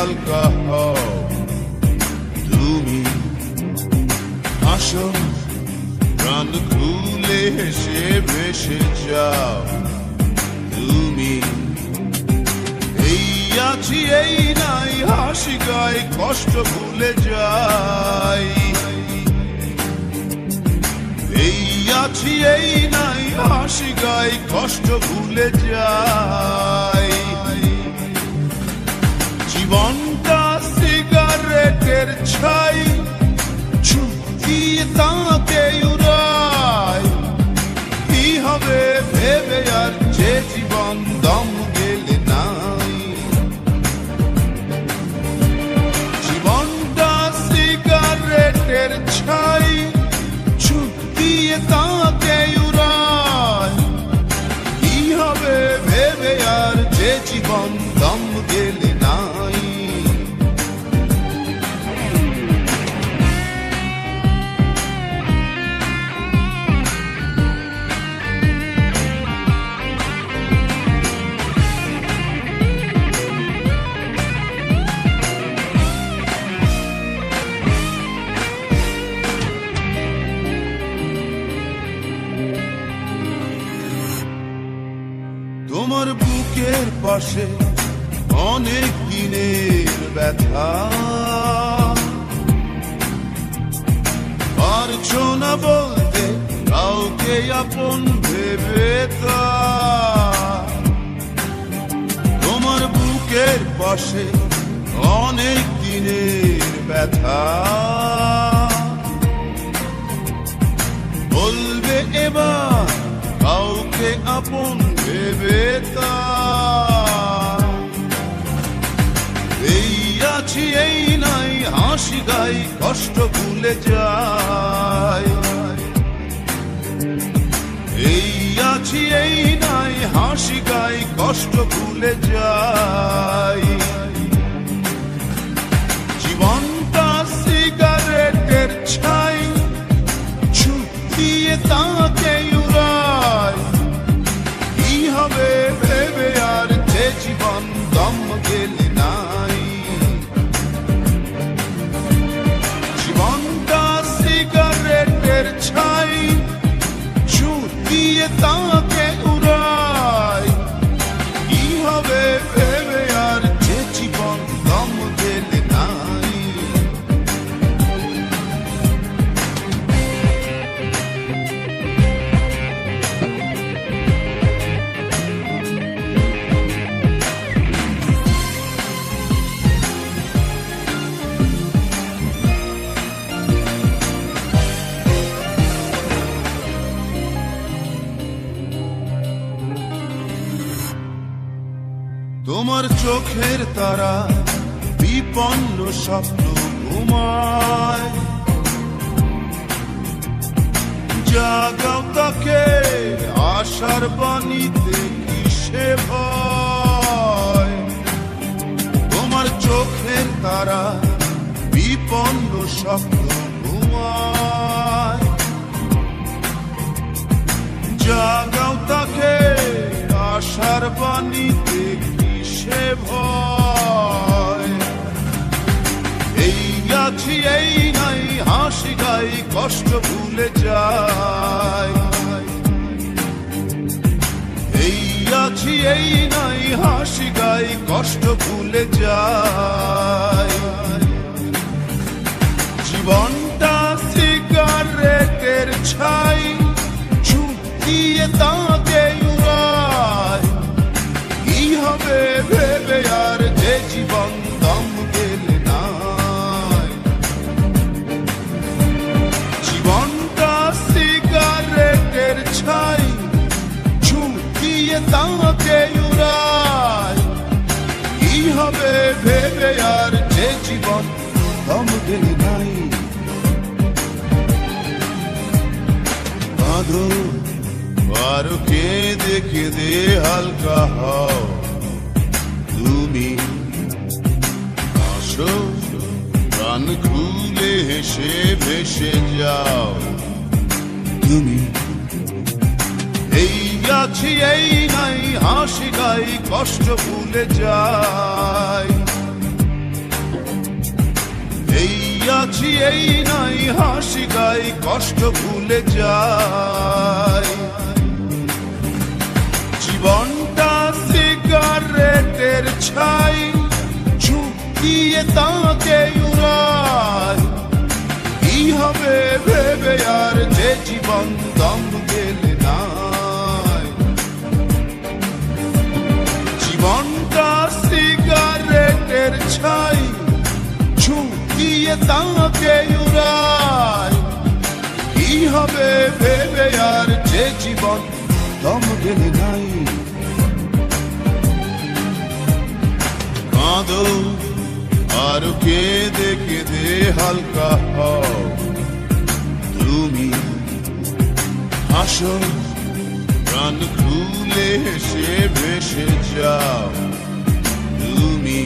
alcohol তুমি আসো, প্রাণ খুলে হেসে ভেসে যাও। তুমি এই আছি, এই নাই, হাসি গায়ে, কষ্ট ভুলে যাই। এই আছি, এই নাই, হাসি গাই কষ্ট ভুলে যাই। জীবনটা সিগারেটের ছাই ছুটিয়ে তাকে উড়াই কি হবে ভেবে আর যে জীবন দম গেলে নাই। জীবনটা সিগারেটের ছাই ছুটিয়ে তাকে উড়াই কি হবে ভেবে আর যে জীবন দম গেলে তোমার বুকের পাশে অনেক দিনের ব্যথা পারছ না বলতে কাউকে আপন ভেবে। তোমার বুকের পাশে অনেক দিনের ব্যথা হাসি গাই কষ্ট ভুলে যায় এই আছি এই নাই হাসি গাই কষ্ট ভুলে যায় Oh. তোমার চোখের তারা বিপন্ন স্বপ্ন ঘুমায়। জাগাও তাকে আশার বাণীতে কিসে ভয়? তোমার চোখের তারা বিপন্ন স্বপ্ন ঘুমায়। জাগাও তাকে আশার বাণীতে কিসে ভয়। এই আছি এই নাই, হাসি গাই, কষ্ট ভুলে যায় এই আছি এই নাই, হাসি গাই, কষ্ট ভুলে যায় জীবনটা সিগারেটের ছাই ছুটিয়ে তাকে উড়ায় আর যে জীবন গেলে নাই বাঁধো আরও কেঁদে কেঁদে হালকা হও তুমি আসো প্রাণ খুলে হেসে ভেসে যাও তুমি এই আছি, এই নাই, হাসি গাই কষ্ট ভুলে যাই। আছি এই নাই হাসি গাই, কষ্ট ভুলে যায় জীবনটা সিগারেটের ছাই, ঝুঁকিয়ে তাকে উড়ায় কি হবে ভেবে আর যে জীবন দম গেলে তাকে উড়ায় কি হবে ভেবে আর যে জীবন দম গেলে নাই। কাঁদো, আর কেঁদে কেঁদে হালকা হও। তুমি হাসো, প্রাণ খুলে হেসে ভেসে যাও। তুমি